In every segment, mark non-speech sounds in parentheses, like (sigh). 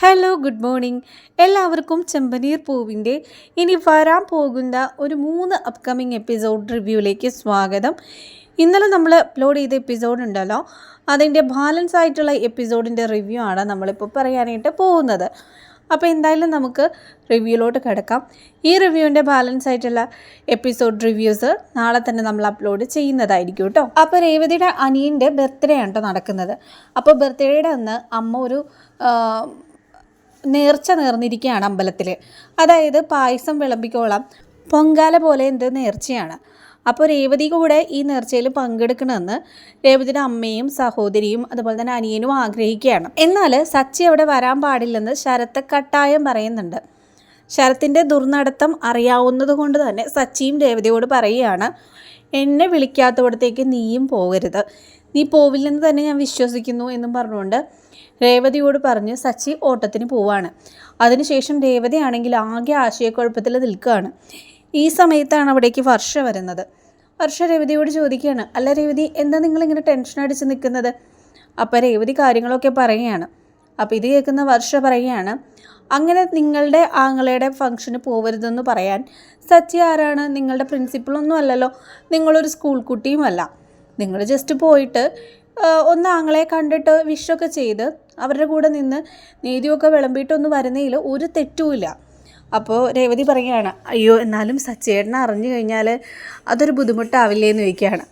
Hello good morning. എല്ലാവർക്കും ചെമ്പനീർ പൂവിന്റെ ഇനി വരാൻ പോകുന്ന ഒരു മൂന്ന് അപ്കമിങ് എപ്പിസോഡ് റിവ്യൂയിലേക്ക് സ്വാഗതം. ഇന്നലെ നമ്മൾ അപ്ലോഡ് ചെയ്ത എപ്പിസോഡ് ഉണ്ടല്ലോ അതിന്റെ ബാലൻസ് ആയിട്ടുള്ള എപ്പിസോഡിന്റെ റിവ്യൂ ആണ് നമ്മളിപ്പോൾ പറയാനായിട്ട് പോകുന്നത്. അപ്പോൾ എന്തായാലും നമുക്ക് റിവ്യൂയിലോട്ട് കിടക്കാം. ഈ റിവ്യൂവിന്റെ ബാലൻസ് ആയിട്ടുള്ള എപ്പിസോഡ് റിവ്യൂസ് നാളെ തന്നെ നമ്മൾ അപ്ലോഡ് ചെയ്യുന്നതായിരിക്കും കേട്ടോ. അപ്പോൾ രേവതിയുടെ അനിയന്റെ ബർത്ത്ഡേ ആണ് കേട്ടോ നടക്കുന്നത്. അപ്പോൾ ബർത്ത്ഡേയുടെ അന്ന് അമ്മ ഒരു നേർച്ച നേർന്നിരിക്കുകയാണ് അമ്പലത്തിൽ അതായത് പായസം വിളമ്പിക്കോളാം. പൊങ്കാല പോലെ എന്ത് നേർച്ചയാണ്. അപ്പോൾ രേവതി കൂടെ ഈ നേർച്ചയിൽ പങ്കെടുക്കണമെന്ന് രേവതിയുടെ അമ്മയും സഹോദരിയും അതുപോലെ തന്നെ അനിയനും ആഗ്രഹിക്കുകയാണ്. എന്നാൽ സച്ചി അവിടെ വരാൻ പാടില്ലെന്ന് ശരത്ത് കട്ടായം പറയുന്നുണ്ട്. ശരത്തിന്റെ ദുർനടത്തം അറിയാവുന്നത് കൊണ്ട് തന്നെ സച്ചിയും രേവതിയോട് പറയുകയാണ് എന്നെ വിളിക്കാത്തവിടത്തേക്ക് നീയും പോകരുത്. നീ പോവില്ലെന്ന് തന്നെ ഞാൻ വിശ്വസിക്കുന്നു എന്നും പറഞ്ഞുകൊണ്ട് രേവതിയോട് പറഞ്ഞ് സച്ചി ഓട്ടത്തിന് പോവാണ്. അതിനുശേഷം രേവതിയാണെങ്കിൽ ആകെ ആശയക്കുഴപ്പത്തിൽ നിൽക്കുകയാണ്. ഈ സമയത്താണ് അവിടേക്ക് വർഷ വരുന്നത്. വർഷ രേവതിയോട് ചോദിക്കുകയാണ് അല്ല രേവതി എന്താ നിങ്ങളിങ്ങനെ ടെൻഷൻ അടിച്ച് നിൽക്കുന്നത്? അപ്പോൾ രേവതി കാര്യങ്ങളൊക്കെ പറയുകയാണ്. അപ്പോൾ ഇത് കേൾക്കുന്ന വർഷ പറയുകയാണ് അങ്ങനെ നിങ്ങളുടെ ആങ്ങളയുടെ ഫംഗ്ഷന് പോകരുതെന്ന് പറയാൻ സച്ചി ആരാണ്? നിങ്ങളുടെ പ്രിൻസിപ്പളൊന്നും അല്ലല്ലോ. നിങ്ങളൊരു സ്കൂൾ കുട്ടിയുമല്ല. നിങ്ങൾ ജസ്റ്റ് പോയിട്ട് ഒന്ന് ആങ്ങളെ കണ്ടിട്ട് വിഷൊക്കെ ചെയ്ത് അവരുടെ കൂടെ നിന്ന് നീതിയൊക്കെ വിളമ്പിയിട്ടൊന്നും വരുന്നതിൽ ഒരു തെറ്റുമില്ല അപ്പോൾ രേവതി പറയുകയാണ് അയ്യോ എന്നാലും സച്ചേട്ടൻ അറിഞ്ഞു കഴിഞ്ഞാൽ അതൊരു ബുദ്ധിമുട്ടാവില്ലേ എന്ന് ചോദിക്കുകയാണ്.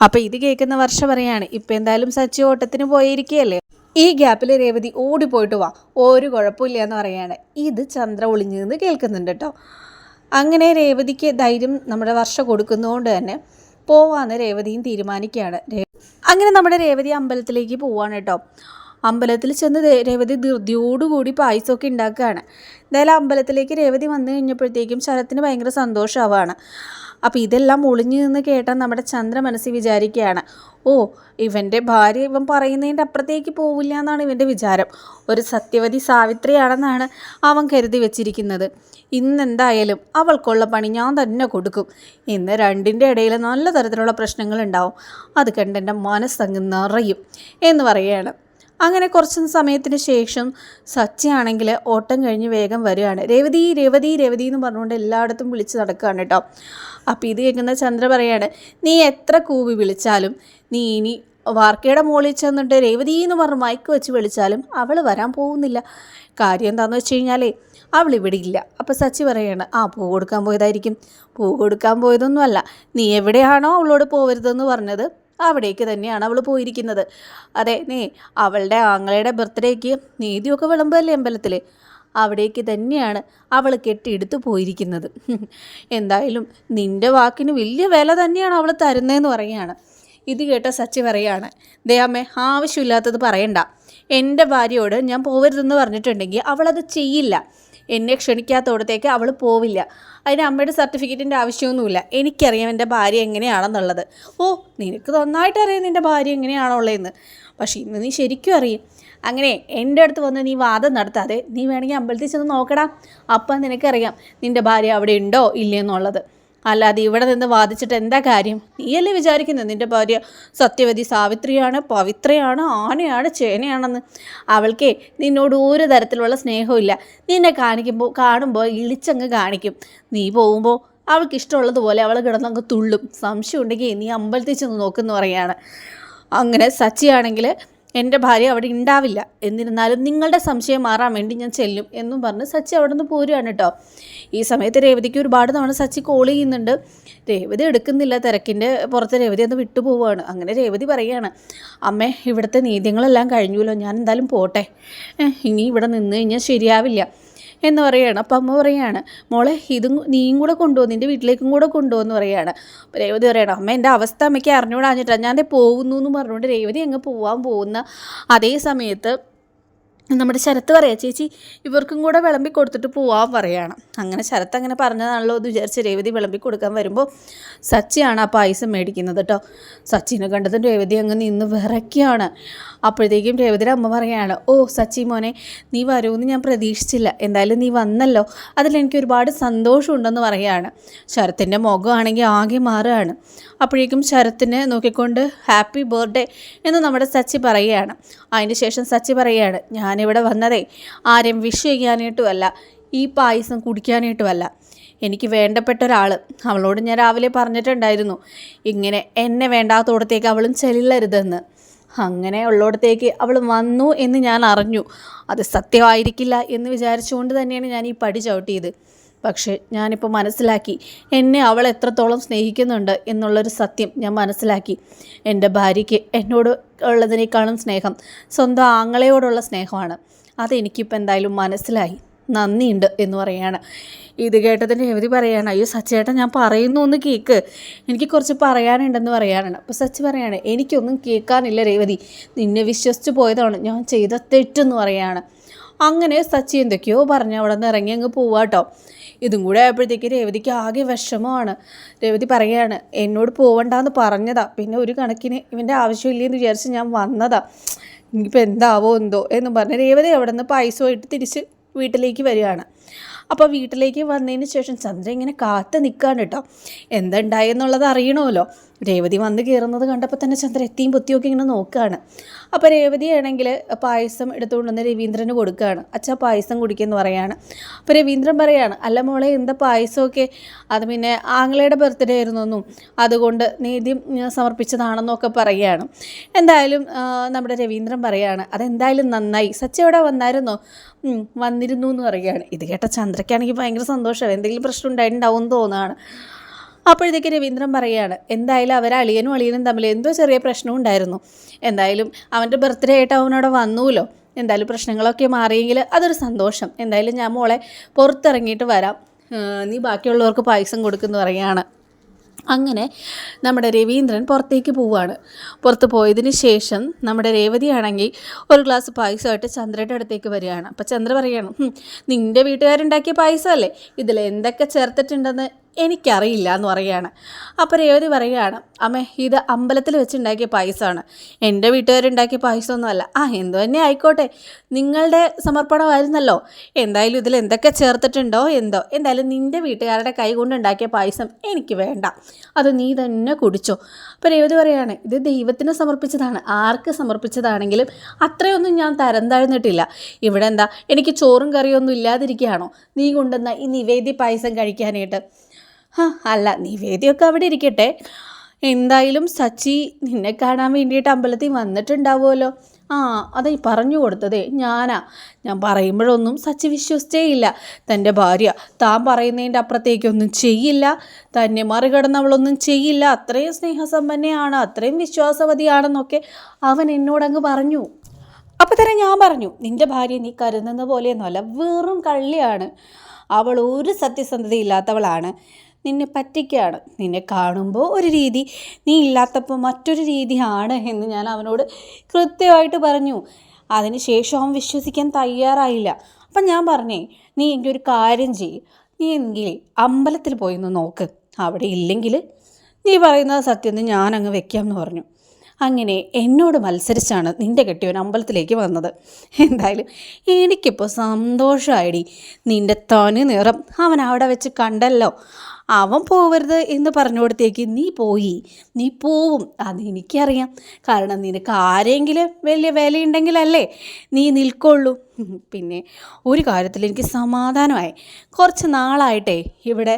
അപ്പോൾ ഇത് കേൾക്കുന്ന വർഷം പറയാണ് ഇപ്പം എന്തായാലും സച്ചി ഓട്ടത്തിന് പോയിരിക്കുകയല്ലേ? ഈ ഗ്യാപ്പിൽ രേവതി ഓടിപ്പോയിട്ട് വാ ഒരു കുഴപ്പമില്ല എന്ന് പറയാണ്. ഇത് ചന്ദ്ര ഒളിഞ്ഞു നിന്ന് കേൾക്കുന്നുണ്ട് കേട്ടോ. അങ്ങനെ രേവതിക്ക് ധൈര്യം നമ്മുടെ വർഷം കൊടുക്കുന്നതുകൊണ്ട് തന്നെ പോവാന്ന് രേവതിയും തീരുമാനിക്കുകയാണ്. അങ്ങനെ നമ്മുടെ രേവതി അമ്പലത്തിലേക്ക് പോവാണ് കേട്ടോ. അമ്പലത്തിൽ ചെന്ന് രേവതി ധൃതിയോടുകൂടി പായസമൊക്കെ ഉണ്ടാക്കുകയാണ്. എന്തായാലും അമ്പലത്തിലേക്ക് രേവതി വന്നു കഴിഞ്ഞപ്പോഴത്തേക്കും ശരത്തിന് ഭയങ്കര സന്തോഷമാവാണ് അപ്പോൾ ഇതെല്ലാം ഒളിഞ്ഞു നിന്ന് കേട്ടാൽ നമ്മുടെ ചന്ദ്ര മനസ്സിൽ വിചാരിക്കുകയാണ്. ഓ ഇവന്റെ ഭാര്യ ഇവൻ പറയുന്നതിന്റെ അപ്പുറത്തേക്ക് പോവില്ല എന്നാണ് ഇവന്റെ വിചാരം. ഒരു സത്യവതി സാവിത്രിയാണെന്നാണ് അവൻ കരുതി വെച്ചിരിക്കുന്നത്. ഇന്നെന്തായാലും അവൾക്കുള്ള പണി ഞാൻ തന്നെ കൊടുക്കും. ഇന്ന് രണ്ടിന്റെ ഇടയിൽ നല്ല തരത്തിലുള്ള പ്രശ്നങ്ങളുണ്ടാവും അത് കണ്ട് എന്റെ മനസ്സങ്ങ് നിറയും എന്ന് പറയുകയാണ്. അങ്ങനെ കുറച്ച് സമയത്തിന് ശേഷം സച്ചയാണെങ്കിൽ ഓട്ടം കഴിഞ്ഞ് വേഗം വരികയാണ്. രേവതി രേവതി രേവതി എന്ന് പറഞ്ഞുകൊണ്ട് എല്ലായിടത്തും വിളിച്ച് നടക്കുകയാണ് കേട്ടോ. അപ്പോൾ ഇത് കേൾക്കുന്ന ചന്ദ്ര പറയാണ് നീ എത്ര കൂവി വിളിച്ചാലും നീ ഇനി വാർക്കയുടെ മുകളിൽ ചെന്നിട്ട് രേവതി എന്ന് പറഞ്ഞ് മയക്ക് വെച്ച് വിളിച്ചാലും അവൾ വരാൻ പോകുന്നില്ല. കാര്യം എന്താണെന്ന് വെച്ച് കഴിഞ്ഞാലേ അവൾ ഇവിടെ ഇല്ല. അപ്പോൾ സച്ചി പറയാണ് ആ പൂ കൊടുക്കാൻ പോയതായിരിക്കും. പൂ കൊടുക്കാൻ പോയതൊന്നുമല്ല. നീ എവിടെയാണോ അവളോട് പോകരുതെന്ന് പറഞ്ഞത്. അവിടേക്ക് തന്നെയാണ് അവൾ പോയിരിക്കുന്നത്. അതെ നീ അവളുടെ ആങ്ങളയുടെ ബർത്ത്ഡേക്ക് നീതിയൊക്കെ വിളമ്പല്ലേ അമ്പലത്തിൽ അവിടേക്ക് തന്നെയാണ് അവൾ കെട്ടിയെടുത്ത് പോയിരിക്കുന്നത്. (laughs) എന്തായാലും നിന്റെ വാക്കിന് വലിയ വില തന്നെയാണ് അവൾ തരുന്നതെന്ന് പറയുകയാണ്. ഇത് കേട്ട സച്ചി പറയാണ് ദയാമ്മേ ആവശ്യമില്ലാത്തത് പറയണ്ട. എന്റെ ഭാര്യയോട് ഞാൻ പോകരുതെന്ന് പറഞ്ഞിട്ടുണ്ടെങ്കിൽ അവളത് ചെയ്യില്ല. എന്നെ ക്ഷണിക്കാത്തവിടത്തേക്ക് അവൾ പോവില്ല. അതിന് അമ്മയുടെ സർട്ടിഫിക്കറ്റിന്റെ ആവശ്യമൊന്നുമില്ല. എനിക്കറിയാം എന്റെ ഭാര്യ എങ്ങനെയാണെന്നുള്ളത്. ഓ നിനക്ക് നന്നായിട്ട് അറിയാം നിന്റെ ഭാര്യ എങ്ങനെയാണോ ഉള്ളതെന്ന് പക്ഷേ ഇന്ന് നീ ശരിക്കും അറിയും. അങ്ങനെ എന്റെ അടുത്ത് വന്ന് നീ വാദം നടത്താതെ നീ വേണമെങ്കിൽ അമ്പലത്തിൽ ചെന്ന് നോക്കണം അപ്പം നിനക്കറിയാം നിന്റെ ഭാര്യ അവിടെ ഉണ്ടോ ഇല്ലയെന്നുള്ളത്. അല്ലാതെ ഇവിടെ നിന്ന് വാദിച്ചിട്ട് എന്താ കാര്യം? നീയല്ലേ വിചാരിക്കുന്നത് നിന്റെ ഭാര്യ സത്യവതി സാവിത്രിയാണ് പവിത്രയാണ് ആനയാണ് ചേനയാണെന്ന്? അവൾക്കേ നിന്നോട് ഒരു തരത്തിലുള്ള സ്നേഹമില്ല നിന്നെ കാണിക്കുമ്പോൾ കാണുമ്പോൾ ഇളിച്ചങ്ങ് കാണിക്കും. നീ പോകുമ്പോൾ അവൾക്ക് ഇഷ്ടമുള്ളതുപോലെ അവൾ കിടന്നങ്ങ് തുള്ളും. സംശയം ഉണ്ടെങ്കിൽ നീ അമ്പലത്തിൽ ചെന്ന് നോക്കുന്നു പറയാണ്. അങ്ങനെ സച്ചിയാണെങ്കിൽ എന്റെ ഭാര്യ അവിടെ ഉണ്ടാവില്ല എന്നിരുന്നാലും നിങ്ങളുടെ സംശയം മാറാൻ വേണ്ടി ഞാൻ ചെല്ലും എന്നും പറഞ്ഞ് സച്ചി അവിടെ നിന്ന് പോരുകയാണ് കേട്ടോ. ഈ സമയത്ത് രേവതിക്ക് ഒരുപാട് തവണ സച്ചി കോൾ ചെയ്യുന്നുണ്ട്. രേവതി എടുക്കുന്നില്ല തിരക്കിന്റെ പുറത്ത് രേവതി ഒന്ന് വിട്ടു പോവുകയാണ്. അങ്ങനെ രേവതി പറയുകയാണ് അമ്മേ ഇവിടുത്തെ നീതിങ്ങളെല്ലാം കഴിഞ്ഞുല്ലോ ഞാൻ എന്തായാലും പോട്ടെ. ഇനി ഇവിടെ നിന്ന് കഴിഞ്ഞാൽ ശരിയാവില്ല. എന്ന് പറയുകയാണ്. അപ്പം അമ്മ പറയുകയാണ് മോളെ ഇതും നീയും കൂടെ കൊണ്ടുപോകും നിന്റെ വീട്ടിലേക്കും കൂടെ കൊണ്ടുപോകുമെന്ന് പറയുകയാണ്. അപ്പോൾ രേവതി പറയണം അമ്മ എന്റെ അവസ്ഥ അമ്മയ്ക്ക് അറിഞ്ഞുകൂടാഞ്ഞിട്ടാണ് ഞാൻ പോകുന്നു എന്ന് പറഞ്ഞുകൊണ്ട് രേവതി അങ്ങ് പോകാൻ പോകുന്ന അതേ സമയത്ത് നമ്മുടെ ശരത്ത് പറയാം ചേച്ചി ഇവർക്കും കൂടെ വിളമ്പി കൊടുത്തിട്ട് പോവാൻ പറയണം. അങ്ങനെ ശരത്ത് അങ്ങനെ പറഞ്ഞതാണല്ലോ എന്ന് വിചാരിച്ച് രേവതി വിളമ്പി കൊടുക്കാൻ വരുമ്പോൾ സച്ചിയാണ് ആ പായസം മേടിക്കുന്നത് കേട്ടോ സച്ചിനെ കണ്ടതും രേവതി അങ്ങ് നിന്ന് വിറയ്ക്കുകയാണ്. അപ്പോഴത്തേക്കും രേവതിയുടെ അമ്മ പറയുകയാണ് ഓ സച്ചി മോനെ നീ വരുമെന്ന് ഞാൻ പ്രതീക്ഷിച്ചില്ല. എന്തായാലും നീ വന്നല്ലോ. അതിലെനിക്ക് ഒരുപാട് സന്തോഷമുണ്ടെന്ന് പറയുകയാണ്. ശരത്തിന്റെ മുഖമാണെങ്കിൽ ആകെ മാറുകയാണ്. അപ്പോഴേക്കും ശരത്തിനെ നോക്കിക്കൊണ്ട് ഹാപ്പി ബർത്ത്ഡേ എന്ന് നമ്മുടെ സച്ചി പറയുകയാണ്. അതിന് ശേഷം സച്ചി പറയുകയാണ് ഞാൻ ഞാനിവിടെ വന്നതേ ആരെയും വിഷ് ചെയ്യാനായിട്ടുമല്ല ഈ പായസം കുടിക്കാനായിട്ടുമല്ല. എനിക്ക് വേണ്ടപ്പെട്ട ഒരാൾ അവളോട് ഞാൻ രാവിലെ പറഞ്ഞിട്ടുണ്ടായിരുന്നു ഇങ്ങനെ എന്നെ വേണ്ടാത്തോടത്തേക്ക് അവളും ചെല്ലരുതെന്ന്. അങ്ങനെ ഉള്ളോടത്തേക്ക് അവൾ വന്നു എന്ന് ഞാൻ അറിഞ്ഞു. അത് സത്യമായിരിക്കില്ല എന്ന് വിചാരിച്ചുകൊണ്ട് തന്നെയാണ് ഞാൻ ഈ പടി ചവിട്ടിയത്. പക്ഷേ ഞാനിപ്പോൾ മനസ്സിലാക്കി എന്നെ അവൾ എത്രത്തോളം സ്നേഹിക്കുന്നുണ്ട് എന്നുള്ളൊരു സത്യം ഞാൻ മനസ്സിലാക്കി. എന്റെ ഭാര്യയ്ക്ക് എന്നോട് ഉള്ളതിനേക്കാളും സ്നേഹം സ്വന്തം ആങ്ങളയോടുള്ള സ്നേഹമാണ്. അതെനിക്കിപ്പോൾ എന്തായാലും മനസ്സിലായി. നന്ദിയുണ്ട് എന്ന് പറയാണ്. ഇത് കേട്ടതിന്റെ എഴുതി പറയാണ് അയ്യോ സച്ചേട്ടൻ ഞാൻ പറയുന്നു ഒന്ന് കേക്ക്. എനിക്ക് കുറച്ച് പറയാനുണ്ടെന്ന് പറയാനാണ് അപ്പോൾ സച്ച് പറയാണ് എനിക്കൊന്നും കേൾക്കാനില്ല രേവതി. നിന്നെ വിശ്വസിച്ച് പോയതാണ്. ഞാൻ ചെയ്ത തെറ്റെന്ന് പറയാണ്. അങ്ങനെ സച്ചി എന്തൊക്കെയോ പറഞ്ഞ് അവിടെ നിന്ന് ഇറങ്ങി അങ്ങ് പോവാട്ടോ. ഇതും കൂടെ ആയപ്പോഴത്തേക്ക് രേവതിക്ക് ആകെ വിഷമമാണ്. രേവതി പറയുകയാണ് എന്നോട് പോവണ്ടെന്ന് പറഞ്ഞതാ. പിന്നെ ഒരു കണക്കിന് ഇവന്റെ ആവശ്യമില്ലെന്ന് വിചാരിച്ച് ഞാൻ വന്നതാ. ഇനിയിപ്പോൾ എന്താവോ എന്തോ? എന്ന് പറഞ്ഞ് രേവതി അവിടെ നിന്ന് പൈസ തിരിച്ച് വീട്ടിലേക്ക് വരികയാണ്. അപ്പോൾ വീട്ടിലേക്ക് വന്നതിന് ശേഷം ചന്ദ്ര ഇങ്ങനെ കാത്ത് നിൽക്കാണ് കേട്ടോ. എന്തുണ്ടായെന്നുള്ളത് അറിയണമല്ലോ. രേവതി വന്ന് കയറുന്നത് കണ്ടപ്പോൾ തന്നെ ചന്ദ്ര എത്തിയും പൊത്തിയൊക്കെ ഇങ്ങനെ നോക്കുകയാണ് അപ്പോൾ രേവതി ആണെങ്കിൽ പായസം എടുത്തുകൊണ്ട് വന്ന് രവീന്ദ്രന് കൊടുക്കുകയാണ് അച്ഛാ പായസം കുടിക്കുമെന്ന് പറയാണ്. അപ്പോൾ രവീന്ദ്രൻ പറയാണ് അല്ല മോളെ എന്താ പായസമൊക്കെ? അത് പിന്നെ ആങ്ങളയുടെ ബർത്ത്ഡേ ആയിരുന്നെന്നും അതുകൊണ്ട് നീതി സമർപ്പിച്ചതാണെന്നൊക്കെ പറയുകയാണ് എന്തായാലും നമ്മുടെ രവീന്ദ്രൻ പറയാണ് അതെന്തായാലും നന്നായി. സച്ച എവിടെ വന്നായിരുന്നോ? വന്നിരുന്നു എന്ന് പറയുകയാണ് ഇത് കേട്ട ചന്ദ്രയ്ക്കാണെങ്കിൽ ഭയങ്കര സന്തോഷമാണ് എന്തെങ്കിലും പ്രശ്നം ഉണ്ടായിട്ടുണ്ടാവും തോന്നുകയാണ് അപ്പോഴത്തേക്ക് രവീന്ദ്രൻ പറയുകയാണ് എന്തായാലും അവർ അളിയനും അളിയനും തമ്മിൽ എന്തോ ചെറിയ പ്രശ്നം ഉണ്ടായിരുന്നു. എന്തായാലും അവന്റെ ബർത്ത്ഡേ ആയിട്ട് അവനവിടെ വന്നുല്ലോ. എന്തായാലും പ്രശ്നങ്ങളൊക്കെ മാറിയെങ്കിൽ അതൊരു സന്തോഷം. എന്തായാലും ഞാൻ മോളെ പുറത്തിറങ്ങിയിട്ട് വരാം. നീ ബാക്കിയുള്ളവർക്ക് പായസം കൊടുക്കുന്നു പറയുകയാണ്. അങ്ങനെ നമ്മുടെ രവീന്ദ്രൻ പുറത്തേക്ക് പോവുകയാണ് പുറത്ത് പോയതിന് ശേഷം നമ്മുടെ രേവതിയാണെങ്കിൽ ഒരു ഗ്ലാസ് പായസമായിട്ട് ചന്ദ്രയുടെ അടുത്തേക്ക് വരികയാണ്. അപ്പോൾ ചന്ദ്ര പറയുകയാണ് നിന്റെ വീട്ടുകാരുണ്ടാക്കിയ പായസമല്ലേ? ഇതിൽ എന്തൊക്കെ ചേർത്തിട്ടുണ്ടെന്ന് എനിക്കറിയില്ല എന്ന് പറയുകയാണ്. അപ്പോൾ രേവതി പറയുകയാണ് അമ്മ ഇത് അമ്പലത്തിൽ വെച്ചുണ്ടാക്കിയ പായസമാണ്. എന്റെ വീട്ടുകാരുണ്ടാക്കിയ പായസമൊന്നുമല്ല. ആ എന്തു തന്നെ ആയിക്കോട്ടെ. നിങ്ങളുടെ സമർപ്പണമായിരുന്നല്ലോ. എന്തായാലും ഇതിൽ എന്തൊക്കെ ചേർത്തിട്ടുണ്ടോ എന്തോ. എന്തായാലും നിന്റെ വീട്ടുകാരുടെ കൈ കൊണ്ടുണ്ടാക്കിയ പായസം എനിക്ക് വേണ്ട. അത് നീ തന്നെ കുടിച്ചോ. അപ്പോൾ രേവതി പറയുകയാണ് ഇത് ദൈവത്തിന് സമർപ്പിച്ചതാണ്. ആർക്ക് സമർപ്പിച്ചതാണെങ്കിലും അത്രയൊന്നും ഞാൻ തരം താഴ്ന്നിട്ടില്ല. ഇവിടെ എന്താ എനിക്ക് ചോറും കറിയൊന്നും ഇല്ലാതിരിക്കുകയാണോ? നീ കൊണ്ടുവന്ന ഈ നിവേദ്യ പായസം കഴിക്കാനായിട്ട്. അല്ല നിവേദ്യമൊക്കെ അവിടെ ഇരിക്കട്ടെ. എന്തായാലും സച്ചി നിന്നെ കാണാൻ വേണ്ടിയിട്ട് അമ്പലത്തിൽ വന്നിട്ടുണ്ടാവുമല്ലോ. ആ അതെ പറഞ്ഞു കൊടുത്തതേ ഞാനാ. ഞാൻ പറയുമ്പോഴൊന്നും സച്ചി വിശ്വസിച്ചേ ഇല്ല തന്റെ ഭാര്യ താൻ പറയുന്നതിന്റെ അപ്പുറത്തേക്കൊന്നും ചെയ്യില്ല. തന്നെ മറികടന്നവളൊന്നും ചെയ്യില്ല. അത്രയും സ്നേഹസമ്പന്നയാണ് അത്രയും വിശ്വാസവതിയാണെന്നൊക്കെ അവൻ എന്നോടങ്ങ് പറഞ്ഞു. അപ്പോൾ തന്നെ ഞാൻ പറഞ്ഞു നിന്റെ ഭാര്യ നീ കരുതുന്ന പോലെയൊന്നുമല്ല വെറും കള്ളിയാണ്. അവൾ ഒരു സത്യസന്ധത ഇല്ലാത്തവളാണ് നിന്നെ പറ്റിക്കുകയാണ് നിന്നെ കാണുമ്പോൾ ഒരു രീതി നീ ഇല്ലാത്തപ്പോൾ മറ്റൊരു രീതിയാണ് എന്ന് ഞാൻ അവനോട് കൃത്യമായിട്ട് പറഞ്ഞു. അതിന് ശേഷം അവൻ വിശ്വസിക്കാൻ തയ്യാറായില്ല. അപ്പം ഞാൻ പറഞ്ഞേ നീ എങ്കിൽ ഒരു കാര്യം ചെയ്യ്. നീ എങ്കിൽ അമ്പലത്തിൽ പോയി ഒന്ന് നോക്ക്. അവിടെ ഇല്ലെങ്കിൽ നീ പറയുന്നത് സത്യം ഞാൻ അങ്ങ് വെക്കാമെന്ന് പറഞ്ഞു. അങ്ങനെ എന്നോട് മത്സരിച്ചാണ് നിന്റെ കെട്ടിയവൻ അമ്പലത്തിലേക്ക് വന്നത്. എന്തായാലും എനിക്കിപ്പോൾ സന്തോഷമായിടി നിന്റെ തനി നിറം അവൻ അവിടെ വെച്ച് കണ്ടല്ലോ. അവൻ പോവരുത് എന്ന് പറഞ്ഞുകൊടുത്തേക്ക് നീ പോയി. നീ പോവും. അതെനിക്കറിയാം കാരണം നിനക്ക് ആരെങ്കിലും വലിയ വിലയുണ്ടെങ്കിലല്ലേ നീ നിൽക്കുള്ളൂ. പിന്നെ ഒരു കാര്യത്തിൽ എനിക്ക് സമാധാനമായി. കുറച്ച് നാളായിട്ടേ ഇവിടെ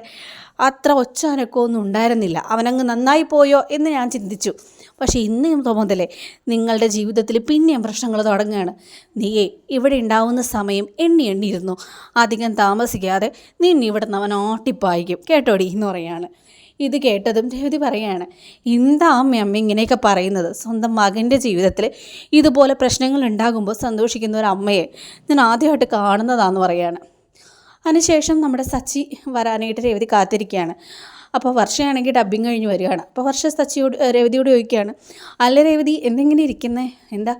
അത്ര ഒച്ചാനൊക്കെ ഒന്നും ഉണ്ടായിരുന്നില്ല. അവനങ്ങ് നന്നായി പോയോ എന്ന് ഞാൻ ചിന്തിച്ചു. പക്ഷേ ഇന്ന് തോന്നുന്നില്ലേ നിങ്ങളുടെ ജീവിതത്തിൽ പിന്നെയും പ്രശ്നങ്ങൾ തുടങ്ങുകയാണ്. നീയേ ഇവിടെ ഉണ്ടാവുന്ന സമയം എണ്ണി എണ്ണിയിരുന്നു. അധികം താമസിക്കാതെ നിന്നെ ഇവിടെ നിന്ന് അവൻ ഓട്ടിപ്പായിക്കും കേട്ടോടി? എന്ന് പറയാണ്. ഇത് കേട്ടതും രേവതി പറയാണ്. എന്താ അമ്മ അമ്മ ഇങ്ങനെയൊക്കെ പറയുന്നത്? സ്വന്തം മകന്റെ ജീവിതത്തിൽ ഇതുപോലെ പ്രശ്നങ്ങൾ ഉണ്ടാകുമ്പോൾ സന്തോഷിക്കുന്ന ഒരു അമ്മയെ ഞാൻ ആദ്യമായിട്ട് കാണുന്നതാണെന്ന് പറയാണ്. അതിനുശേഷം നമ്മുടെ സച്ചി വരാനായിട്ട് രേവതി കാത്തിരിക്കുകയാണ്. അപ്പോൾ വർഷയാണെങ്കിൽ ഡബ്ബിങ് കഴിഞ്ഞ് വരികയാണ്. അപ്പോൾ വർഷ സച്ചിയോട് രേവതിയോട് ചോദിക്കുകയാണ് അല്ല രേവതി എന്തെങ്കിലും ഇരിക്കുന്നേ? എന്താ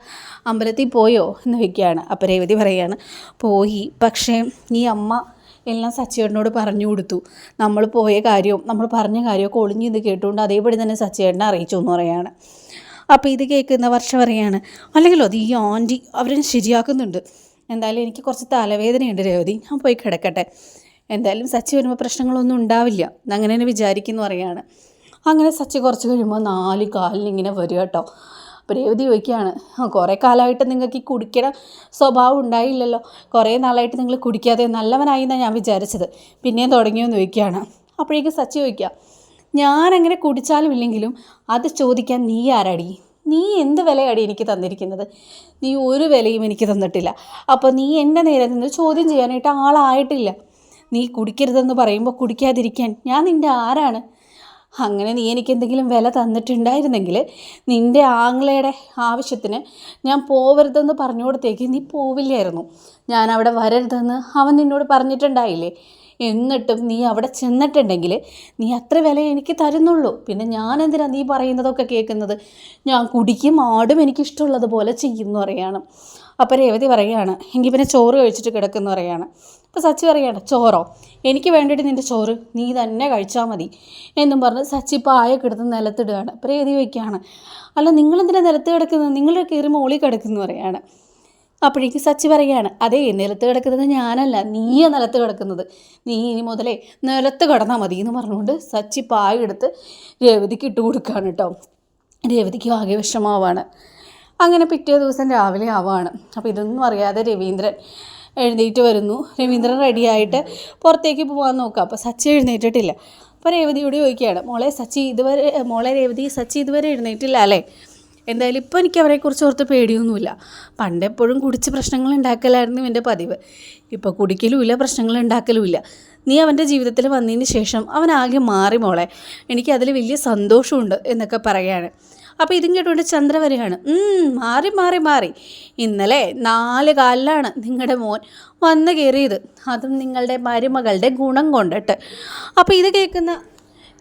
അമ്പലത്തിൽ പോയോ? എന്ന് ചോദിക്കുകയാണ്. അപ്പോൾ രേവതി പറയുകയാണ് പോയി. പക്ഷേ ഈ അമ്മ എല്ലാം സച്ചിയേട്ടനോട് പറഞ്ഞു കൊടുത്തു. നമ്മൾ പോയ കാര്യവും നമ്മൾ പറഞ്ഞ കാര്യമൊക്കെ ഒളിഞ്ഞു ഇത് കേട്ടുകൊണ്ട് അതേപടി തന്നെ സച്ചിയേട്ടനെ അറിയിച്ചു എന്ന് പറയുകയാണ്. അപ്പോൾ ഇത് കേൾക്കുന്ന വർഷം പറയുകയാണ് അല്ലെങ്കിലോ അത് ഈ ആന്റി അവരെ ശരിയാക്കുന്നുണ്ട്. എന്തായാലും എനിക്ക് കുറച്ച് തലവേദനയുണ്ട് രേവതി. ഞാൻ പോയി കിടക്കട്ടെ. എന്തായാലും സച്ചി വരുമ്പോൾ പ്രശ്നങ്ങളൊന്നും ഉണ്ടാവില്ല. അങ്ങനെ തന്നെ വിചാരിക്കുന്നു പറയാണ്. അങ്ങനെ സച്ചി കുറച്ച് കഴിയുമ്പോൾ നാല് കാലിനിങ്ങനെ വരിക കേട്ടോ. അപ്പോൾ രേവതി ചോദിക്കുകയാണ് "ആ, കുറേ കാലമായിട്ട് നിങ്ങൾക്ക് ഈ കുടിക്കണ സ്വഭാവം ഉണ്ടായില്ലല്ലോ. കുറേ നാളായിട്ട് നിങ്ങൾ കുടിക്കാതെ നല്ലവനായി എന്നാണ് ഞാൻ വിചാരിച്ചത്. പിന്നെയും തുടങ്ങിയെന്ന് ചോദിക്കുകയാണ്. അപ്പോഴേക്കും സച്ചി ചോദിക്കുക ഞാനങ്ങനെ കുടിച്ചാലും ഇല്ലെങ്കിലും അത് ചോദിക്കാൻ നീ ആരാടി? നീ എന്ത് വിലയാടി എനിക്ക് തന്നിരിക്കുന്നത്? നീ ഒരു വിലയും എനിക്ക് തന്നിട്ടില്ല. അപ്പോൾ നീ എന്റെ നേരെ നിന്ന് ചോദ്യം ചെയ്യാനായിട്ട് ആളായിട്ടില്ല. നീ കുടിക്കരുതെന്ന് പറയുമ്പോൾ കുടിക്കാതിരിക്കാൻ ഞാൻ നിന്റെ ആരാണ്? അങ്ങനെ നീ എനിക്ക് എന്തെങ്കിലും വില തന്നിട്ടുണ്ടായിരുന്നെങ്കിൽ നിന്റെ ആങ്ങളയുടെ ആവശ്യത്തിന് ഞാൻ പോവരുതെന്ന് പറഞ്ഞു കൊടുത്തേക്ക് നീ പോവില്ലായിരുന്നു. ഞാൻ അവിടെ വരരുതെന്ന് അവൻ നിന്നോട് പറഞ്ഞിട്ടുണ്ടായില്ലേ? എന്നിട്ടും നീ അവിടെ ചെന്നിട്ടുണ്ടെങ്കിൽ നീ അത്ര വില എനിക്ക് തരുന്നുള്ളൂ. പിന്നെ ഞാൻ എന്തിനാ നീ പറയുന്നതൊക്കെ കേൾക്കുന്നത്? ഞാൻ കുടിക്കും ആടും എനിക്കിഷ്ടമുള്ളതുപോലെ ചെയ്യുമെന്ന് പറയാണ്. അപ്പോൾ രേവതി പറയുകയാണ് എങ്കിൽ പിന്നെ ചോറ് കഴിച്ചിട്ട് കിടക്കുന്നു പറയാണ്. അപ്പോൾ സച്ചി പറയാണ് ചോറോ? എനിക്ക് വേണ്ടിയിട്ട് നിന്റെ ചോറ് നീ തന്നെ കഴിച്ചാൽ മതി. എന്നും പറഞ്ഞ് സച്ചി പായൊക്കെ എടുത്ത് നിലത്തിടുകയാണ്. പ്രീതി വയ്ക്കുകയാണ് അല്ല നിങ്ങളെന്തിനാ നിലത്ത് കിടക്കുന്നത്? നിങ്ങൾ കയറി മോളി കിടക്കുന്നു പറയാണ്. അപ്പോഴേക്ക് സച്ചി പറയുകയാണ് അതേ നിലത്ത് കിടക്കുന്നത് ഞാനല്ല. നീയാ നിലത്ത് കിടക്കുന്നത്. നീ ഇനി മുതലേ നിലത്ത് കിടന്നാൽ മതി എന്ന് പറഞ്ഞുകൊണ്ട് സച്ചി പായ എടുത്ത് രേവതിക്ക് ഇട്ട് കൊടുക്കുകയാണ് കേട്ടോ. രേവതിക്ക് ആകെ വിഷമാവാണ് അങ്ങനെ പിറ്റേ ദിവസം രാവിലെ ആവാണ്. അപ്പോൾ ഇതൊന്നും അറിയാതെ രവീന്ദ്രൻ എഴുന്നേറ്റ് വരുന്നു. രവീന്ദ്രൻ റെഡിയായിട്ട് പുറത്തേക്ക് പോകാൻ നോക്കുക. അപ്പോൾ സച്ചി എഴുന്നേറ്റിട്ടില്ല. അപ്പോൾ രേവതിയോട് ചോദിക്കുകയാണ് മോളെ സച്ചി ഇതുവരെ മോളെ രേവതി സച്ചി ഇതുവരെ എഴുന്നേറ്റില്ല അല്ലേ? എന്തായാലും ഇപ്പോൾ എനിക്ക് അവരെക്കുറിച്ച് ഓർത്ത് പേടിയൊന്നുമില്ല. പണ്ട് എപ്പോഴും കുടിച്ച് പ്രശ്നങ്ങൾ ഉണ്ടാക്കലായിരുന്നു എന്റെ പതിവ്. ഇപ്പോൾ കുടിക്കലുമില്ല പ്രശ്നങ്ങൾ ഉണ്ടാക്കലുമില്ല നീ അവന്റെ ജീവിതത്തിൽ വന്നതിന് ശേഷം അവൻ ആകെ മാറി മോളെ. എനിക്കതിൽ വലിയ സന്തോഷമുണ്ട് എന്നൊക്കെ പറയാണ്. അപ്പോൾ ഇതും കേട്ടുകൊണ്ട് ചന്ദ്ര വരികയാണ്. മാറി മാറി മാറി. ഇന്നലെ നാല് കാലിലാണ് നിങ്ങളുടെ മോൻ വന്നു കയറിയത്. അതും നിങ്ങളുടെ മരുമകളുടെ ഗുണം കൊണ്ടിട്ട്. അപ്പോൾ ഇത് കേൾക്കുന്ന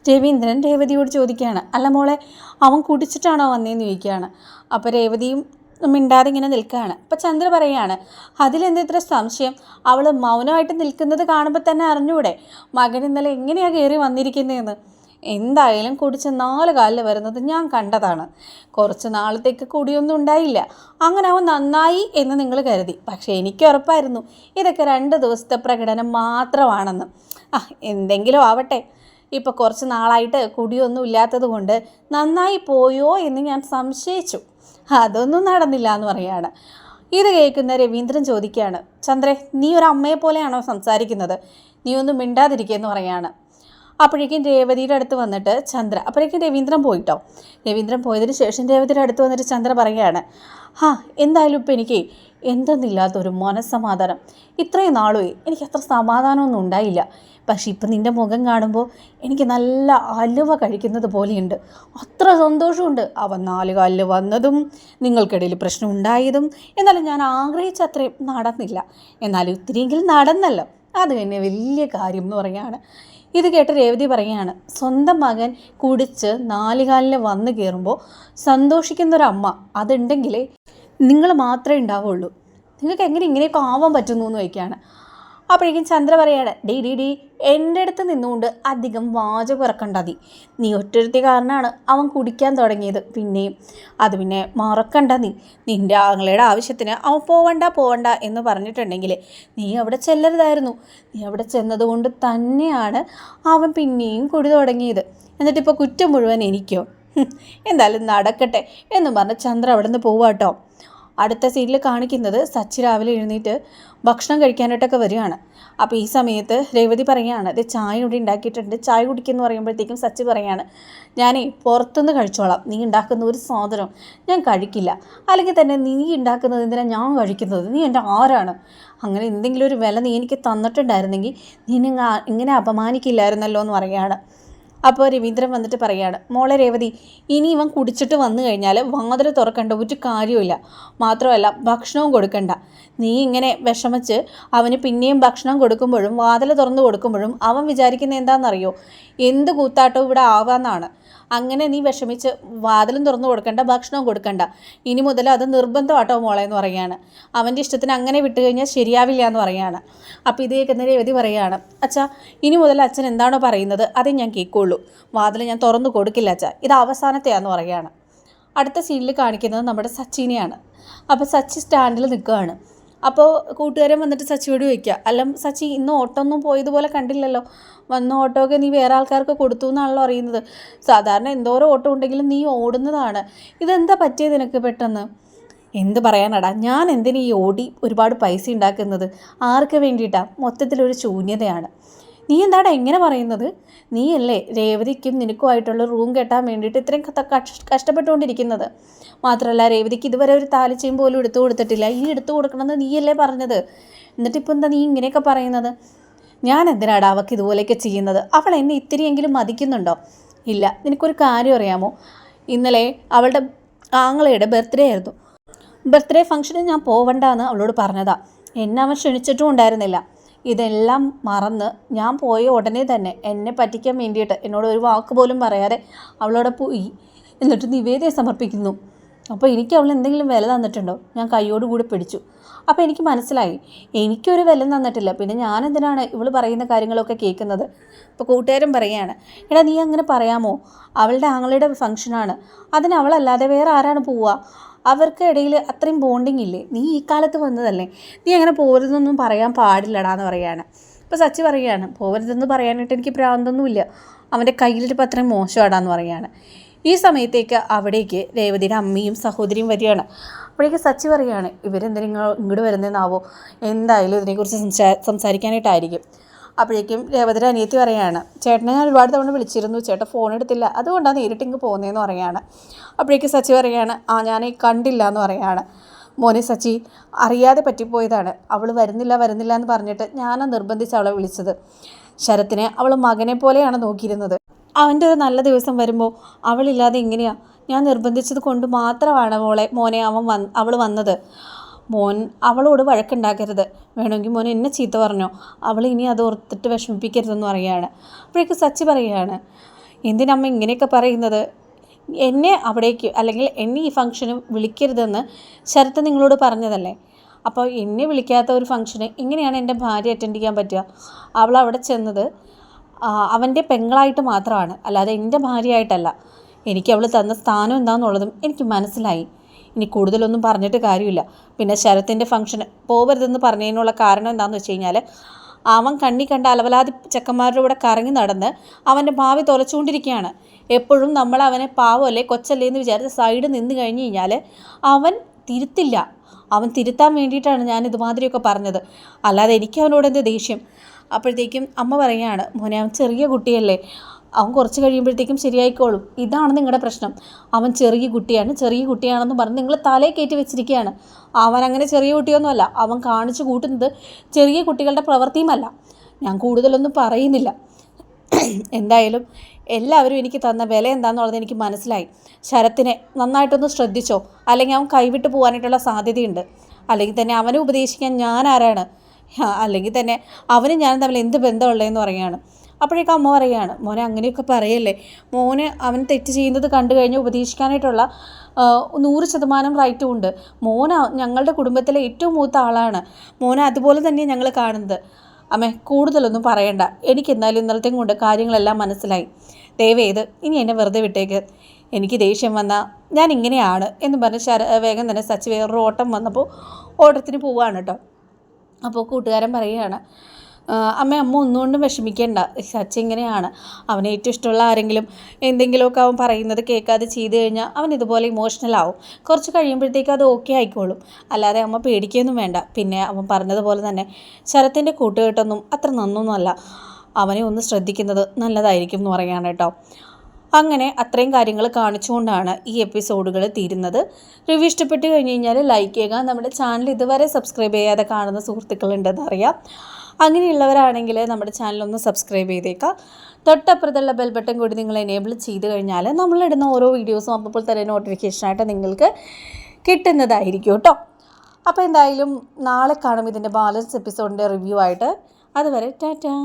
രവീന്ദ്രൻ രേവതിയോട് ചോദിക്കുകയാണ്. അല്ല മോളെ അവൻ കുടിച്ചിട്ടാണോ വന്നതെന്ന് ചോദിക്കുകയാണ്. അപ്പോൾ രേവതിയും മിണ്ടാതെ ഇങ്ങനെ നിൽക്കുകയാണ്. അപ്പം ചന്ദ്ര പറയുകയാണ് അതിലെന്ത് ഇത്ര സംശയം? അവൾ മൗനമായിട്ട് നിൽക്കുന്നത് കാണുമ്പോൾ തന്നെ അറിഞ്ഞൂടെ? മകൻ ഇന്നലെ എങ്ങനെയാണ് കയറി വന്നിരിക്കുന്നതെന്ന് എന്തായാലും കുടിച്ച് നാല് കാലിൽ വരുന്നത് ഞാൻ കണ്ടതാണ്. കുറച്ച് നാളത്തേക്ക് കുടിയൊന്നും ഉണ്ടായില്ല. അങ്ങനെ അവൻ നന്നായി എന്ന് നിങ്ങൾ കരുതി. പക്ഷേ എനിക്ക് ഉറപ്പായിരുന്നു ഇതൊക്കെ രണ്ട് ദിവസത്തെ പ്രകടനം മാത്രമാണെന്ന്. ആ എന്തെങ്കിലും ആവട്ടെ. ഇപ്പോൾ കുറച്ച് നാളായിട്ട് കുടിയൊന്നും ഇല്ലാത്തത് കൊണ്ട് നന്നായി പോയോ എന്ന് ഞാൻ സംശയിച്ചു. അതൊന്നും നടന്നില്ല എന്ന് പറയാണ്. ഇത് കേൾക്കുന്ന രവീന്ദ്രൻ ചോദിക്കുകയാണ് ചന്ദ്രേ നീ ഒരു അമ്മയെ പോലെയാണോ സംസാരിക്കുന്നത്? നീ ഒന്നും മിണ്ടാതിരിക്കുകയെന്ന് പറയാണ്. അപ്പോഴേക്കും രേവതിയുടെ അടുത്ത് വന്നിട്ട് ചന്ദ്ര അപ്പോഴേക്കും രവീന്ദ്രൻ പോയിട്ടോ? രവീന്ദ്രൻ പോയതിന് ശേഷം രേവതിയുടെ അടുത്ത് വന്നിട്ട് ചന്ദ്ര പറയുകയാണ് ഹാ എന്തായാലും ഇപ്പം എനിക്ക് എന്തെന്നില്ലാത്തൊരു മനസ്സമാധാനം. ഇത്രയും നാളുമേ എനിക്ക് അത്ര സമാധാനമൊന്നും ഉണ്ടായില്ല. പക്ഷെ ഇപ്പം നിന്റെ മുഖം കാണുമ്പോൾ എനിക്ക് നല്ല അലുവ കഴിക്കുന്നത് പോലെയുണ്ട്. അത്ര സന്തോഷമുണ്ട്. അവൻ നാല് കാലിൽ വന്നതും നിങ്ങൾക്കിടയിൽ പ്രശ്നം ഉണ്ടായതും എന്നാലും ഞാൻ ആഗ്രഹിച്ച അത്രയും നടന്നില്ല. എന്നാലും ഇത്തിരിയെങ്കിലും നടന്നല്ലോ. അത് തന്നെ വലിയ കാര്യം എന്ന് പറയുകയാണ്. ഇത് കേട്ട് രേവതി പറയുകയാണ് സ്വന്തം മകൻ കുടിച്ച് നാലുകാലിൽ വന്നു കയറുമ്പോൾ സന്തോഷിക്കുന്ന ഒരു അമ്മ അതുണ്ടെങ്കിലേ നിങ്ങൾ മാത്രമേ ഉണ്ടാവുള്ളൂ. നിങ്ങൾക്ക് എങ്ങനെ ഇങ്ങനെയൊക്കെ ആവാൻ പറ്റുന്നു എന്ന് ചോദിക്കുകയാണ്. അപ്പോഴേക്കും ചന്ദ്ര പറയാണ് ഡി ഡി ഡി എന്റെ അടുത്ത് നിന്നുകൊണ്ട് അധികം വാച ഇറക്കണ്ട നീ. ഒറ്റരുത്തി കാരണമാണ് അവൻ കുടിക്കാൻ തുടങ്ങിയത്. പിന്നെയും അത് പിന്നെ മറക്കണ്ട നീ. നിന്റെ ആങ്ങളയുടെ ആവശ്യത്തിന് അവൻ പോവണ്ട പോവണ്ട എന്ന് പറഞ്ഞിട്ടുണ്ടെങ്കിൽ നീ അവിടെ ചെല്ലരുതായിരുന്നു. നീ അവിടെ ചെന്നതുകൊണ്ട് തന്നെയാണ് അവൻ പിന്നെയും കുടി തുടങ്ങിയത്. എന്നിട്ടിപ്പോൾ കുറ്റം മുഴുവൻ എനിക്കോ? എന്തായാലും നടക്കട്ടെ എന്ന് പറഞ്ഞ് ചന്ദ്ര അവിടെ നിന്ന് പോവാട്ടോ. അടുത്ത സീനിൽ കാണിക്കുന്നത് സച്ചി രാവിലെ എഴുന്നേറ്റ് ഭക്ഷണം കഴിക്കാനായിട്ടൊക്കെ വരികയാണ്. അപ്പോൾ ഈ സമയത്ത് രേവതി പറയുകയാണ് ഇത് ചായ ഇവിടെ ഉണ്ടാക്കിയിട്ടുണ്ട്. ചായ കുടിക്കുമെന്ന് പറയുമ്പോഴത്തേക്കും സച്ചി പറയാണ് ഞാനേ പുറത്തുനിന്ന് കഴിച്ചോളാം. നീ ഉണ്ടാക്കുന്ന ഒരു സാധനം ഞാൻ കഴിക്കില്ല. അല്ലെങ്കിൽ തന്നെ നീ ഉണ്ടാക്കുന്നത് എന്തിനാണ് ഞാൻ കഴിക്കുന്നത്? നീ എന്റെ ആരാണ്? അങ്ങനെ എന്തെങ്കിലും ഒരു വില നീ എനിക്ക് തന്നിട്ടുണ്ടായിരുന്നെങ്കിൽ നീ ഇങ്ങനെ അപമാനിക്കില്ലായിരുന്നല്ലോ എന്ന് പറയുകയാണ്. അപ്പോൾ രവീന്ദ്രൻ വന്നിട്ട് പറയാണ് മോളെ രേവതി ഇനി ഇവൻ കുടിച്ചിട്ട് വന്നു കഴിഞ്ഞാൽ വാതിൽ തുറക്കണ്ട ഒരു കാര്യമില്ല മാത്രമല്ല ഭക്ഷണവും കൊടുക്കണ്ട. നീ ഇങ്ങനെ വിഷമിച്ച് അവന് പിന്നെയും ഭക്ഷണം കൊടുക്കുമ്പോഴും വാതിൽ തുറന്ന് കൊടുക്കുമ്പോഴും അവൻ വിചാരിക്കുന്നത് എന്താണെന്നറിയോ? എന്ത് കൂത്താട്ടവും ഇവിടെ ആവാന്നാണ്. അങ്ങനെ നീ വിഷമിച്ച് വാതിലും തുറന്നു കൊടുക്കണ്ട ഭക്ഷണവും കൊടുക്കണ്ട. ഇനി മുതൽ അത് നിർബന്ധമാട്ടോ മോളെ എന്ന് പറയുകയാണ് അവന്റെ ഇഷ്ടത്തിന് അങ്ങനെ വിട്ടു കഴിഞ്ഞാൽ ശരിയാവില്ല എന്ന് പറയുകയാണ് അപ്പോൾ ഇത് കേൾക്കുന്ന രവതി പറയുകയാണ് അച്ഛാ ഇനി മുതൽ അച്ഛൻ എന്താണോ പറയുന്നത് അതേ ഞാൻ കേൾക്കുള്ളൂ. വാതിൽ ഞാൻ തുറന്നു കൊടുക്കില്ല അച്ഛാ. ഇത് അവസാനത്തെയാന്ന് പറയുകയാണ് അടുത്ത സീനിൽ കാണിക്കുന്നത് നമ്മുടെ സച്ചിനെയാണ്. അപ്പോൾ സച്ചി സ്റ്റാൻഡിൽ നിൽക്കുകയാണ്. അപ്പോൾ കൂട്ടുകാരൻ വന്നിട്ട് സച്ചിയോട് ചോദിക്കുക അല്ല സച്ചി ഇന്ന് ഓട്ടോ ഒന്നും പോയതുപോലെ കണ്ടില്ലല്ലോ. വന്ന ഓട്ടോ ഒക്കെ നീ വേറെ ആൾക്കാർക്ക് കൊടുത്തു എന്നാണല്ലോ അറിയുന്നത്. സാധാരണ എന്തോരം ഓട്ടോ ഉണ്ടെങ്കിലും നീ ഓടുന്നതാണ്. ഇതെന്താ പറ്റിയത് നിനക്ക് പെട്ടെന്ന്? എന്ത് പറയാനടാ? ഞാൻ എന്തിനീ ഓടി ഒരുപാട് പൈസ ഉണ്ടാക്കുന്നത്? ആർക്ക് വേണ്ടിയിട്ടാണ് മൊത്തത്തിലൊരു ശൂന്യതയാണ്. നീ എന്താടാ എങ്ങനെ പറയുന്നത്? നീയല്ലേ രേവതിക്കും നിനക്കുമായിട്ടുള്ള റൂം കെട്ടാൻ വേണ്ടിയിട്ട് ഇത്രയും കഷ്ടപ്പെട്ടുകൊണ്ടിരിക്കുന്നത്? മാത്രമല്ല രേവതിക്ക് ഇതുവരെ ഒരു താലിച്ചയും പോലും എടുത്തു കൊടുത്തിട്ടില്ല. ഈ എടുത്തു കൊടുക്കണമെന്ന് നീയല്ലേ പറഞ്ഞത്? എന്നിട്ടിപ്പോൾ എന്താ നീ ഇങ്ങനെയൊക്കെ പറയുന്നത്? ഞാൻ എന്തിനാടാ അവൾക്ക് ഇതുപോലെയൊക്കെ ചെയ്യുന്നത്? അവൾ എന്നെ ഇത്തിരിയെങ്കിലും മതിക്കുന്നുണ്ടോ? ഇല്ല നിനക്കൊരു കാര്യം അറിയാമോ? ഇന്നലെ അവളുടെ ആങ്ങളയുടെ ബർത്ത്ഡേ ആയിരുന്നു. ബർത്ത്ഡേ ഫംഗ്ഷന് ഞാൻ പോവണ്ടെന്ന് അവളോട് പറഞ്ഞതാ. എന്നെ അവൻ ക്ഷണിച്ചിട്ടും ഉണ്ടായിരുന്നില്ല. ഇതെല്ലാം മറന്ന് ഞാൻ പോയ ഉടനെ തന്നെ എന്നെ പറ്റിക്കാൻ വേണ്ടിയിട്ട് എന്നോട് ഒരു വാക്ക് പോലും പറയാതെ അവളോട് പോയി. എന്നിട്ട് നിവേദ്യം സമർപ്പിക്കുന്നു. അപ്പോൾ എനിക്ക് അവൾ എന്തെങ്കിലും വില തന്നിട്ടുണ്ടോ? ഞാൻ കൈയോട് കൂടി പിടിച്ചു. അപ്പോൾ എനിക്ക് മനസ്സിലായി. എനിക്കൊരു വില തന്നിട്ടില്ല. പിന്നെ ഞാൻ എന്തിനാണ് ഇവൾ പറയുന്ന കാര്യങ്ങളൊക്കെ കേൾക്കുന്നത്? ഇപ്പോൾ കൂട്ടുകാരൻ പറയുകയാണ് എടാ നീ അങ്ങനെ പറയാമോ? അവളുടെ ആങ്ങളുടെ ഫംഗ്ഷനാണ് അതിന് അവളല്ലാതെ വേറെ ആരാണ് പോവുക? അവർക്ക് ഇടയിൽ അത്രയും ബോണ്ടിങ് ഇല്ലേ? നീ ഈ കാലത്ത് വന്നതല്ലേ? നീ അങ്ങനെ പോരുതെന്നൊന്നും പറയാൻ പാടില്ലടാ എന്ന് പറയാണ്. ഇപ്പോൾ സച്ചി പറയുകയാണ് പോരുതെന്ന് പറയാനായിട്ട് എനിക്ക് പ്രാന്തൊന്നുമില്ല അവന്റെ കയ്യിലിരിപ്പോൾ അത്രയും മോശമാടാന്ന് പറയാണ്. ഈ സമയത്തേക്ക് അവിടേക്ക് രേവതിയുടെ അമ്മയും സഹോദരിയും വരികയാണ്. അപ്പോഴേക്ക് സച്ചി പറയുകയാണ് ഇവരെന്തിനാ ഇങ്ങോട്ട് വരുന്നതെന്നാവോ എന്തായാലും ഇതിനെക്കുറിച്ച് സംസാ സംസാരിക്കാനായിട്ടായിരിക്കും. അപ്പോഴേക്കും രേവതിയുടെ അനിയത്തി പറയാണ് ചേട്ടനെ ഞാൻ ഒരുപാട് തവണ വിളിച്ചിരുന്നു ചേട്ടൻ ഫോൺ എടുത്തില്ല. അതുകൊണ്ടാണ് നേരിട്ട് ഇങ്ങ് പോകുന്നതെന്ന് പറയാണ് അപ്പോഴേക്കും സച്ചി പറയാണ് ആ ഞാൻ കണ്ടില്ല എന്ന് പറയാണ് മോനെ സച്ചി അറിയാതെ പറ്റിപ്പോയതാണ്. അവൾ വരുന്നില്ല വരുന്നില്ല എന്ന് പറഞ്ഞിട്ട് ഞാനാ നിർബന്ധിച്ച് അവളെ വിളിച്ചത്. ശരത്തിനെ അവൾ മകനെ പോലെയാണ് നോക്കിയിരുന്നത്. അവന്റെ ഒരു നല്ല ദിവസം വരുമ്പോൾ അവളില്ലാതെ എങ്ങനെയാണ് ഞാൻ നിർബന്ധിച്ചത് കൊണ്ട് മാത്രമാണ് മോളെ മോനെ അവൻ വന്ന് അവൾ വന്നത്. മോൻ അവളോട് വഴക്കുണ്ടാക്കരുത്. വേണമെങ്കിൽ മോൻ എന്നെ ചീത്ത പറഞ്ഞോ. അവൾ ഇനി അത് ഓർത്തിട്ട് വിഷമിപ്പിക്കരുതെന്ന് പറയുകയാണ്. അപ്പോഴേക്ക് സച്ചി പറയുകയാണ് എന്തിനമ്മ ഇങ്ങനെയൊക്കെ പറയുന്നത്? എന്നെ അവിടേക്ക് അല്ലെങ്കിൽ എന്നെ ഈ ഫംഗ്ഷന് വിളിക്കരുതെന്ന് ശരത്ത് നിങ്ങളോട് പറഞ്ഞതല്ലേ? അപ്പോൾ എന്നെ വിളിക്കാത്ത ഒരു ഫംഗ്ഷന് എങ്ങനെയാണ് എന്റെ ഭാര്യ അറ്റൻഡ് ചെയ്യാൻ പറ്റുക. അവൾ അവിടെ ചെന്നത് അവന്റെ പെങ്ങളായിട്ട് മാത്രമാണ്. അല്ലാതെ എന്റെ ഭാര്യയായിട്ടല്ല. എനിക്ക് അവൾ തന്ന സ്ഥാനം എന്താണെന്നുള്ളതും എനിക്ക് മനസ്സിലായി. ഇനി കൂടുതലൊന്നും പറഞ്ഞിട്ട് കാര്യമില്ല. പിന്നെ ശരത്തിന്റെ ഫംഗ്ഷന് പോവരുതെന്ന് പറഞ്ഞതിനുള്ള കാരണം എന്താണെന്ന് വെച്ച് കഴിഞ്ഞാൽ അവൻ കണ്ണി കണ്ട അലവലാതി ചെക്കന്മാരുടെ കൂടെ കറങ്ങി നടന്ന് അവന്റെ ഭാവി തുലച്ചുകൊണ്ടിരിക്കുകയാണ്. എപ്പോഴും നമ്മൾ അവനെ പാവമല്ലേ കൊച്ചല്ലേ എന്ന് വിചാരിച്ച് സൈഡ് നിന്ന് കഴിഞ്ഞ് കഴിഞ്ഞാൽ അവൻ തിരുത്തില്ല. അവൻ തിരുത്താൻ വേണ്ടിയിട്ടാണ് ഞാൻ ഇതുമാതിരിയൊക്കെ പറഞ്ഞത്. അല്ലാതെ എനിക്ക് അവനോട് എന്റെ ദേഷ്യം? അപ്പോഴത്തേക്കും അമ്മ പറയുകയാണ് മോനെ അവൻ ചെറിയ കുട്ടിയല്ലേ. അവൻ കുറച്ച് കഴിയുമ്പോഴത്തേക്കും ശരിയായിക്കോളും. ഇതാണ് നിങ്ങളുടെ പ്രശ്നം. അവൻ ചെറിയ കുട്ടിയാണ്. ചെറിയ കുട്ടിയാണെന്ന് പറഞ്ഞ് നിങ്ങൾ തലേ കയറ്റി വെച്ചിരിക്കുകയാണ്. അവൻ അങ്ങനെ ചെറിയ കുട്ടിയൊന്നുമല്ല. അവൻ കാണിച്ചു കൂട്ടുന്നത് ചെറിയ കുട്ടികളുടെ പ്രവൃത്തിയുമല്ല. ഞാൻ കൂടുതലൊന്നും പറയുന്നില്ല. എന്തായാലും എല്ലാവരും എനിക്ക് തന്ന വില എന്താണെന്നുള്ളത് എനിക്ക് മനസ്സിലായി. ശരത്തിനെ നന്നായിട്ടൊന്ന് ശ്രദ്ധിച്ചോ? അല്ലെങ്കിൽ അവൻ കൈവിട്ട് പോകാനായിട്ടുള്ള സാധ്യതയുണ്ട്. അല്ലെങ്കിൽ തന്നെ അവനെ ഉപദേശിക്കാൻ ഞാൻ ആരാണ്? അല്ലെങ്കിൽ തന്നെ അവനും ഞാനും തമ്മിൽ എന്ത് ബന്ധമുള്ളതെന്ന് പറയുകയാണ്. അപ്പോഴേക്കും അമ്മ പറയുകയാണ് മോനെ അങ്ങനെയൊക്കെ പറയല്ലേ. മോന് അവൻ തെറ്റ് ചെയ്യുന്നത് കണ്ടു കഴിഞ്ഞ് ഉപദേശിക്കാനായിട്ടുള്ള നൂറ് ശതമാനം റൈറ്റും ഉണ്ട്. മോന ഞങ്ങളുടെ കുടുംബത്തിലെ ഏറ്റവും മൂത്ത ആളാണ്. മോനെ അതുപോലെ തന്നെ ഞങ്ങൾ കാണുന്നത്. അമ്മേ കൂടുതലൊന്നും പറയണ്ട. എനിക്ക് എന്നാലും ഇന്നലത്തെയും കൊണ്ട് കാര്യങ്ങളെല്ലാം മനസ്സിലായി. ദയവേത് ഇനി എന്നെ വെറുതെ വിട്ടേക്ക്. എനിക്ക് ദേഷ്യം വന്നാൽ ഞാൻ ഇങ്ങനെയാണ് എന്ന് പറഞ്ഞ് ശര വേഗം തന്നെ സച്ചി വേറൊരു ഓട്ടം വന്നപ്പോൾ ഓട്ടത്തിന് പോവുകയാണ് കേട്ടോ. അപ്പോൾ കൂട്ടുകാരൻ പറയുകയാണ് "ആ, അമ്മ അമ്മ ഒന്നുകൊണ്ടും വിഷമിക്കേണ്ട. സച്ചി ഇങ്ങനെയാണ്. അവന് ഏറ്റവും ഇഷ്ടമുള്ള ആരെങ്കിലും എന്തെങ്കിലുമൊക്കെ അവൻ പറയുന്നത് കേൾക്കാതെ ചെയ്തു കഴിഞ്ഞാൽ അവൻ ഇതുപോലെ ഇമോഷണൽ ആവും. കുറച്ച് കഴിയുമ്പോഴത്തേക്ക് അത് ഓക്കെ ആയിക്കോളും. അല്ലാതെ അമ്മ പേടിക്കുകയൊന്നും വേണ്ട. പിന്നെ അവൻ പറഞ്ഞതുപോലെ തന്നെ ശരത്തിന്റെ കൂട്ടുകെട്ടൊന്നും അത്ര നന്നൊന്നുമല്ല. അവനെ ഒന്ന് ശ്രദ്ധിക്കുന്നത് നല്ലതായിരിക്കും എന്ന് പറയുകയാണ് കേട്ടോ. അങ്ങനെ അത്രയും കാര്യങ്ങൾ കാണിച്ചുകൊണ്ടാണ് ഈ എപ്പിസോഡുകൾ തീരുന്നത്. റിവ്യൂ ഇഷ്ടപ്പെട്ട് കഴിഞ്ഞ് കഴിഞ്ഞാൽ ലൈക്ക് ചെയ്യുക. നമ്മുടെ ചാനൽ ഇതുവരെ സബ്സ്ക്രൈബ് ചെയ്യാതെ കാണുന്ന സുഹൃത്തുക്കളുണ്ടെന്ന് അറിയാം. അങ്ങനെയുള്ളവരാണെങ്കിൽ നമ്മുടെ ചാനലൊന്ന് സബ്സ്ക്രൈബ് ചെയ്തേക്കാം. തൊട്ടപ്പുറത്തുള്ള ബെൽ ബട്ടൺ കൂടി നിങ്ങൾ എനേബിൾ ചെയ്ത് കഴിഞ്ഞാൽ നമ്മളിടുന്ന ഓരോ വീഡിയോസും അപ്പോൾ തന്നെ നോട്ടിഫിക്കേഷനായിട്ട് നിങ്ങൾക്ക് കിട്ടുന്നതായിരിക്കും കേട്ടോ അപ്പോൾ എന്തായാലും നാളെ കാണും ഇതിന്റെ ബാലൻസ് എപ്പിസോഡിന്റെ റിവ്യൂ ആയിട്ട്. അതുവരെ ടാറ്റാ.